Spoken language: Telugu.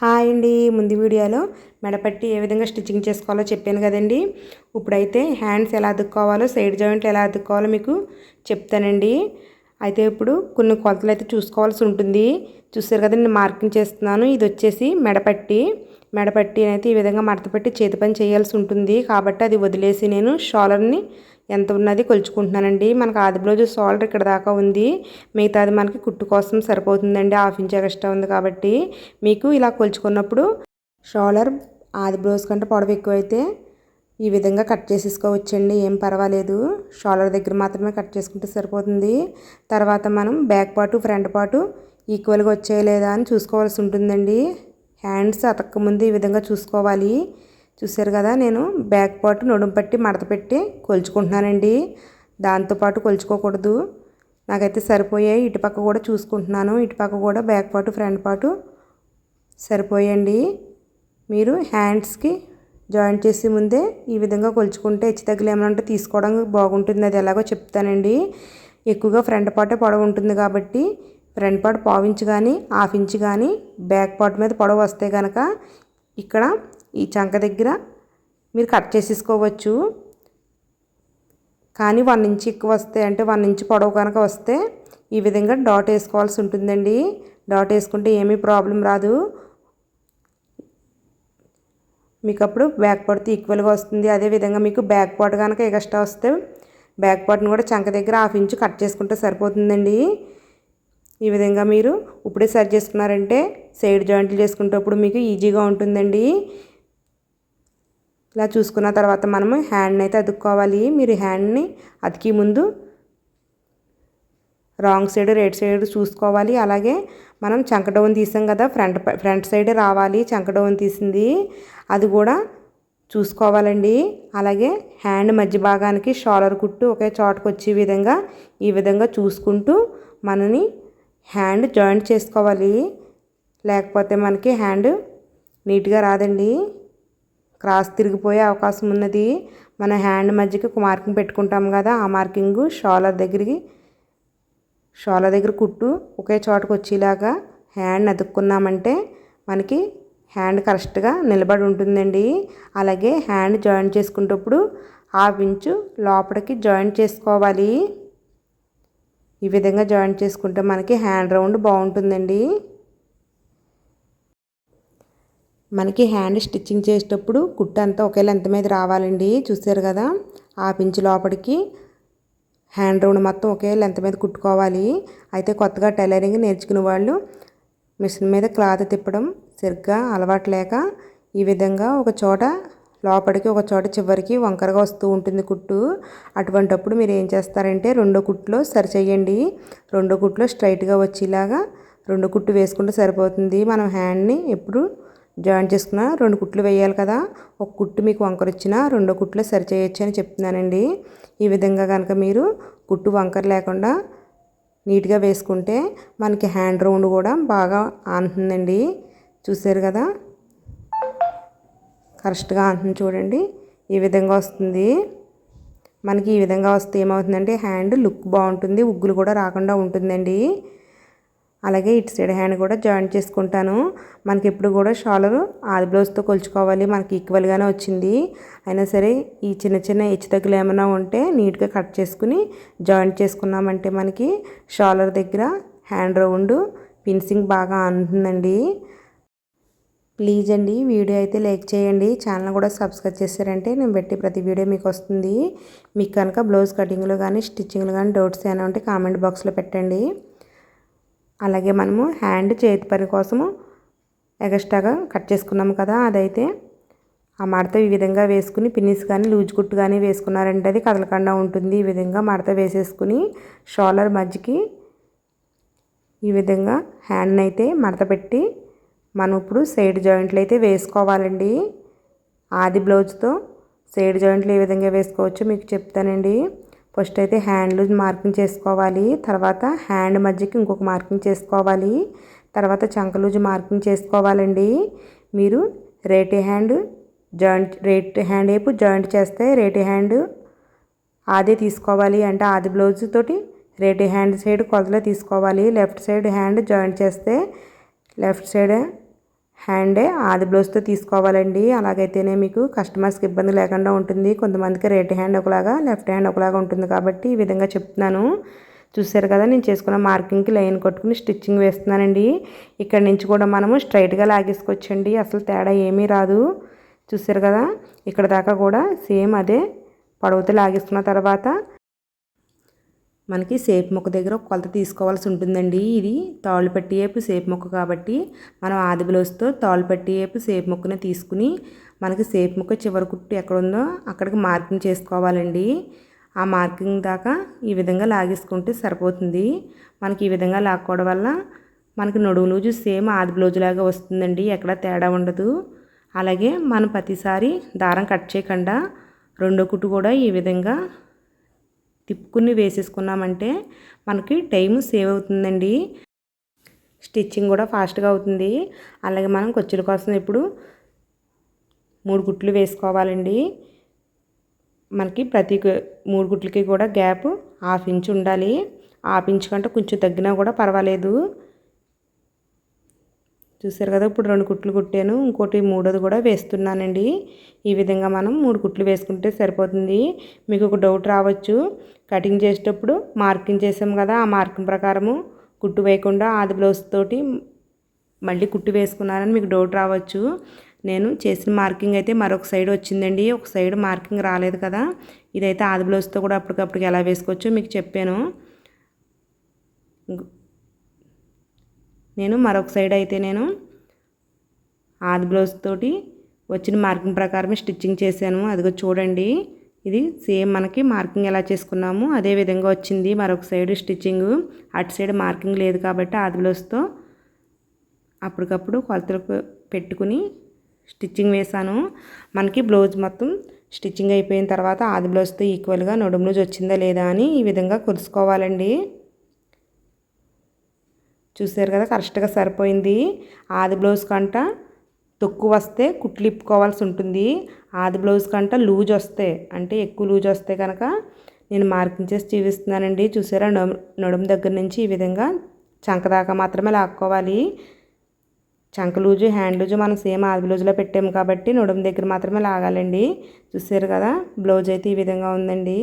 హాయ్ అండి. ముందు వీడియోలో మెడపట్టి ఏ విధంగా స్టిచ్చింగ్ చేసుకోవాలో చెప్పాను కదండి. ఇప్పుడైతే హ్యాండ్స్ ఎలా అతుక్కోవాలో సైడ్ జాయింట్లు ఎలా అతుక్కోవాలో మీకు చెప్తానండి. అయితే ఇప్పుడు కొన్ని కొలతలు అయితే చూసుకోవాల్సి ఉంటుంది. చూసారు కదండి నేను మార్కింగ్ చేస్తున్నాను. ఇది వచ్చేసి మెడపట్టి. మెడపట్టి అయితే ఈ విధంగా మడతపెట్టి చేతి పని చేయాల్సి ఉంటుంది. కాబట్టి అది వదిలేసి నేను షోలర్ని ఎంత ఉన్నది కొలుచుకుంటున్నానండి. మనకు ఆది బ్లౌజ్ షోల్డర్ ఇక్కడ దాకా ఉంది. మిగతాది మనకి కుట్టు కోసం సరిపోతుందండి. హాఫ్ ఇంచ్ ఎక్స్ట్రా ఉంది కాబట్టి మీకు ఇలా కొలుచుకున్నప్పుడు షోల్డర్ ఆది బ్లౌజ్ కంటే పొడవు ఎక్కువైతే ఈ విధంగా కట్ చేసేసుకోవచ్చండి. ఏం పర్వాలేదు. షోల్డర్ దగ్గర మాత్రమే కట్ చేసుకుంటే సరిపోతుంది. తర్వాత మనం బ్యాక్ పాటు ఫ్రంట్ పాటు ఈక్వల్గా వచ్చాయి లేదా అని చూసుకోవాల్సి ఉంటుందండి. హ్యాండ్స్ అతక్కముందు ఈ విధంగా చూసుకోవాలి. చూసారు కదా నేను బ్యాక్ పార్ట్ నడుము పట్టి మడత పెట్టి కొలుచుకుంటున్నానండి. దాంతోపాటు కొలుచుకోకూడదు. నాకైతే సరిపోయాయి. ఇటుపక్క కూడా చూసుకుంటున్నాను. ఇటుపక్క కూడా బ్యాక్ పార్ట్ ఫ్రంట్ పార్ట్ సరిపోయండి. మీరు హ్యాండ్స్కి జాయింట్ చేసే ముందే ఈ విధంగా కొలుచుకుంటే హెచ్చు తగ్గులు ఏమైనా ఉంటే తీసుకోవడం బాగుంటుంది. అది ఎలాగో చెప్తానండి. ఎక్కువగా ఫ్రంట్ పార్టే పొడవు ఉంటుంది కాబట్టి ఫ్రంట్ పార్ట్ పావించి కానీ హాఫ్ ఇంచ్ కానీ బ్యాక్ పార్ట్ మీద పొడవు వస్తే కనుక ఇక్కడ ఈ చంక దగ్గర మీరు కట్ చేసేసుకోవచ్చు. కానీ వన్ ఇంచ్ ఎక్కువ వస్తే అంటే వన్ ఇంచ్ పొడవు కనుక వస్తే ఈ విధంగా డాట్ వేసుకోవాల్సి ఉంటుందండి. డాట్ వేసుకుంటే ఏమీ ప్రాబ్లం రాదు. మీకు అప్పుడు బ్యాక్ పార్ట్ ఈక్వల్గా వస్తుంది. అదేవిధంగా మీకు బ్యాక్ పార్ట్ కనుక ఎక్స్ట్రా వస్తే బ్యాక్ పార్ట్ని కూడా చంక దగ్గర హాఫ్ ఇంచ్ కట్ చేసుకుంటే సరిపోతుందండి. ఈ విధంగా మీరు ఇప్పుడే సరి చేసుకున్నారంటే సైడ్ జాయింట్లు చేసుకునేటప్పుడు మీకు ఈజీగా ఉంటుందండి. ఇలా చూసుకున్న తర్వాత మనము హ్యాండ్ని అయితే అతుక్కోవాలి. మీరు హ్యాండ్ని అతికి ముందు రాంగ్ సైడ్ రైట్ సైడ్ చూసుకోవాలి. అలాగే మనం చంక డౌన్ తీసాం కదా ఫ్రంట్ ఫ్రంట్ సైడ్ రావాలి. చంక డౌన్ తీసింది. అది కూడా చూసుకోవాలండి. అలాగే హ్యాండ్ మధ్య భాగానికి షాలర్ కుట్టు ఒకే చోటకు వచ్చే విధంగా ఈ విధంగా చూసుకుంటూ మనని హ్యాండ్ జాయింట్ చేసుకోవాలి. లేకపోతే మనకి హ్యాండ్ నీట్గా రాదండి. క్రాస్ తిరిగిపోయే అవకాశం ఉన్నది. మన హ్యాండ్ మధ్యకి ఒక మార్కింగ్ పెట్టుకుంటాం కదా ఆ మార్కింగ్ షోలర్ దగ్గరికి షోలర్ దగ్గర కుట్టు ఒకే చోటకు వచ్చేలాగా హ్యాండ్ అతుక్కున్నామంటే మనకి హ్యాండ్ కరెక్ట్గా నిలబడి ఉంటుందండి. అలాగే హ్యాండ్ జాయింట్ చేసుకునేటప్పుడు హాఫ్ ఇంచు లోపలికి జాయింట్ చేసుకోవాలి. ఈ విధంగా జాయింట్ చేసుకుంటే మనకి హ్యాండ్ రౌండ్ బాగుంటుందండి. మనకి హ్యాండ్ స్టిచ్చింగ్ చేసేటప్పుడు కుట్టు అంతా ఒకే లెంత్ మీద రావాలండి. చూసారు కదా? ఆ పించి లోపలికి హ్యాండ్ రౌండ్ మొత్తం ఒకే లెంత్ మీద కుట్టుకోవాలి. అయితే కొత్తగా టైలరింగ్ నేర్చుకునే వాళ్ళు మిషన్ మీద క్లాత్ తిప్పడం సరిగ్గా అలవాటు లేక ఈ విధంగా ఒక చోట లోపలికి ఒక చోట చివరికి వంకరగా వస్తూ ఉంటుంది కుట్టు. అటువంటప్పుడు మీరు ఏం చేస్తారంటే రెండో కుట్టులో సరి చేయండి రెండో కుట్టులో స్ట్రైట్గా వచ్చేలాగా రెండు కుట్టు వేసుకుంటే సరిపోతుంది. మనం హ్యాండ్ని ఎప్పుడు జాయిన్ చేసుకున్న రెండు కుట్లు వేయాలి కదా. ఒక కుట్టు మీకు వంకర వచ్చినా రెండో కుట్లో సరి చేయొచ్చు అని చెప్తున్నానండి. ఈ విధంగా కనుక మీరు కుట్టు వంకర లేకుండా నీట్గా వేసుకుంటే మనకి హ్యాండ్ రౌండ్ కూడా బాగా ఆనుతుందండి. చూసారు కదా? కరెక్ట్గా అంటుంది చూడండి. ఈ విధంగా వస్తుంది. మనకి ఈ విధంగా వస్తే ఏమవుతుందంటే హ్యాండ్ లుక్ బాగుంటుంది ఉగ్గులు కూడా రాకుండా ఉంటుందండి. అలాగే ఇటు సైడ్ హ్యాండ్ కూడా జాయింట్ చేసుకుంటాను. మనకి ఎప్పుడు కూడా షాలర్ ఆది బ్లౌజ్తో కొలుచుకోవాలి. మనకి ఈక్వల్గానే వచ్చింది. అయినా సరే ఈ చిన్న చిన్న హెచ్చు తగ్గులు ఏమైనా ఉంటే నీట్గా కట్ చేసుకుని జాయింట్ చేసుకున్నామంటే మనకి షాలర్ దగ్గర హ్యాండ్ రౌండ్ పిన్సింగ్ బాగా అంటుందండి. ప్లీజ్ అండి వీడియో అయితే లైక్ చేయండి. ఛానల్ కూడా సబ్స్క్రైబ్ చేశారంటే నేను పెట్టి ప్రతి వీడియో మీకు వస్తుంది. మీకు కనుక బ్లౌజ్ కటింగ్లో కానీ స్టిచ్చింగ్లో కానీ డౌట్స్ ఏమైనా ఉంటే కామెంట్ బాక్స్లో పెట్టండి. అలాగే మనము హ్యాండ్ చేతి పని కోసము ఎగస్ట్రాగా కట్ చేసుకున్నాము కదా అదైతే. ఆ మడత ఈ విధంగా వేసుకుని పిన్నిస్ కానీ లూజ్ కుట్టు కానీ వేసుకున్నారంటే అది కదలకుండా ఉంటుంది. ఈ విధంగా మడత వేసేసుకుని షోలర్ మధ్యకి ఈ విధంగా హ్యాండ్ అయితే మడత పెట్టి మనం ఇప్పుడు సైడ్ జాయింట్లు అయితే వేసుకోవాలండి. ఆది బ్లౌజ్తో సైడ్ జాయింట్లు ఏ విధంగా వేసుకోవచ్చో మీకు చెప్తానండి. ఫస్ట్ అయితే హ్యాండ్ మార్కింగ్ చేసుకోవాలి తర్వాత హ్యాండ్ మధ్యకి ఇంకొక మార్కింగ్ చేసుకోవాలి తర్వాత చంకలూజు మార్కింగ్ చేసుకోవాలండి. మీరు right hand joint right hand వైపు జాయింట్ చేస్తే రేట్ హ్యాండ్ ఆదే తీసుకోవాలి అంటే ఆది బ్లౌజ్ తోటి రేట్ హ్యాండ్ సైడ్ కొలతలో తీసుకోవాలి. లెఫ్ట్ సైడ్ హ్యాండ్ జాయింట్ చేస్తే లెఫ్ట్ సైడ్ హ్యాండే ఆది బ్లౌజ్తో తీసుకోవాలండి. అలాగైతేనే మీకు కస్టమర్స్కి ఇబ్బంది లేకుండా ఉంటుంది. కొంతమందికి రైట్ హ్యాండ్ ఒకలాగా లెఫ్ట్ హ్యాండ్ ఒకలాగా ఉంటుంది కాబట్టి ఈ విధంగా చెప్తున్నాను. చూసారు కదా నేను చేసుకున్న మార్కింగ్కి లైన్ కొట్టుకుని స్టిచ్చింగ్ వేస్తున్నానండి. ఇక్కడ నుంచి కూడా మనము స్ట్రైట్గా లాగేసుకోవచ్చండి. అసలు తేడా ఏమీ రాదు. చూసారు కదా ఇక్కడ దాకా కూడా సేమ్ అదే పొడవుతో లాగేసుకున్న తర్వాత మనకి సేపు మొక్క దగ్గర ఒక కొలత తీసుకోవాల్సి ఉంటుందండి. ఇది తాళ్ళు పట్టి వేపు సేపు మొక్క కాబట్టి మనం ఆది బ్లౌజ్తో తాళ్ళు పట్టి వేపు సేపు మొక్కనే తీసుకుని మనకి సేపు మొక్క చివరి కుట్టు ఎక్కడ ఉందో అక్కడికి మార్కింగ్ చేసుకోవాలండి. ఆ మార్కింగ్ దాకా ఈ విధంగా లాగేసుకుంటే సరిపోతుంది. మనకి ఈ విధంగా లాక్కోవడం వల్ల మనకి నడువు లూజు సేమ్ ఆది బ్లౌజ్ లాగా వస్తుందండి. ఎక్కడ తేడా ఉండదు. అలాగే మనం ప్రతిసారి దారం కట్ చేయకుండా రెండో కుట్టు కూడా ఈ విధంగా తిప్పుకుని వేసేసుకున్నామంటే మనకి టైం సేవ్ అవుతుందండి. స్టిచ్చింగ్ కూడా ఫాస్ట్గా అవుతుంది. అలాగే మనం కొచ్చుల కోసం ఇప్పుడు మూడు గుట్లు వేసుకోవాలండి. మనకి ప్రతి మూడు గుట్లకి కూడా గ్యాప్ హాఫ్ ఇంచ్ ఉండాలి. హాఫ్ ఇంచ్ కంటే కొంచెం తగ్గినా కూడా పర్వాలేదు. చూసారు కదా ఇప్పుడు రెండు కుట్లు కుట్టాను. ఇంకోటి మూడోది కూడా వేస్తున్నానండి. ఈ విధంగా మనం మూడు కుట్లు వేసుకుంటే సరిపోతుంది. మీకు ఒక డౌట్ రావచ్చు. కటింగ్ చేసేటప్పుడు మార్కింగ్ చేసాం కదా ఆ మార్కింగ్ ప్రకారము కుట్టు వేయకుండా ఆది బ్లౌజ్ తోటి మళ్ళీ కుట్టు వేసుకున్నారని మీకు డౌట్ రావచ్చు. నేను చేసిన మార్కింగ్ అయితే మరొక సైడ్ వచ్చిందండి. ఒక సైడ్ మార్కింగ్ రాలేదు కదా. ఇదైతే ఆది బ్లౌజ్తో కూడా అప్పటికప్పటికి ఎలా వేసుకోవచ్చో మీకు చెప్పాను. నేను మరొక సైడ్ అయితే నేను ఆది బ్లౌజ్ తోటి వచ్చిన మార్కింగ్ ప్రకారమే స్టిచ్చింగ్ చేశాను. అదిగో చూడండి. ఇది సేమ్ మనకి మార్కింగ్ ఎలా చేసుకున్నాము అదే విధంగా వచ్చింది. మరొక సైడ్ స్టిచ్చింగ్. అటు సైడ్ మార్కింగ్ లేదు కాబట్టి ఆది బ్లౌజ్తో అప్పటికప్పుడు కొలతలు పెట్టుకుని స్టిచ్చింగ్ వేసాను మనకి బ్లౌజ్ మొత్తం స్టిచ్చింగ్ అయిపోయిన తర్వాత ఆది బ్లౌజ్తో ఈక్వల్గా నడుము బ్లౌజ్ వచ్చిందా లేదా అని ఈ విధంగా కొలుసుకోవాలండి. చూసారు కదా కరెక్ట్గా సరిపోయింది. ఆది బ్లౌజ్ కంట తొక్కు వస్తే కుట్లు ఇప్పుకోవాల్సి ఉంటుంది. ఆది బ్లౌజ్ కంట లూజ్ వస్తే అంటే ఎక్కువ లూజ్ వస్తే కనుక నేను మార్కింగ్ చేసి చూపిస్తున్నానండి. చూసారా నడుము దగ్గర నుంచి ఈ విధంగా చంక దాకా మాత్రమే లాక్కోవాలి. చంక లూజు హ్యాండ్ లూజు మనం సేమ్ ఆది బ్లౌజ్లో పెట్టాము కాబట్టి నడుము దగ్గర మాత్రమే లాగాలండి. చూసారు కదా బ్లౌజ్ అయితే ఈ విధంగా ఉందండి.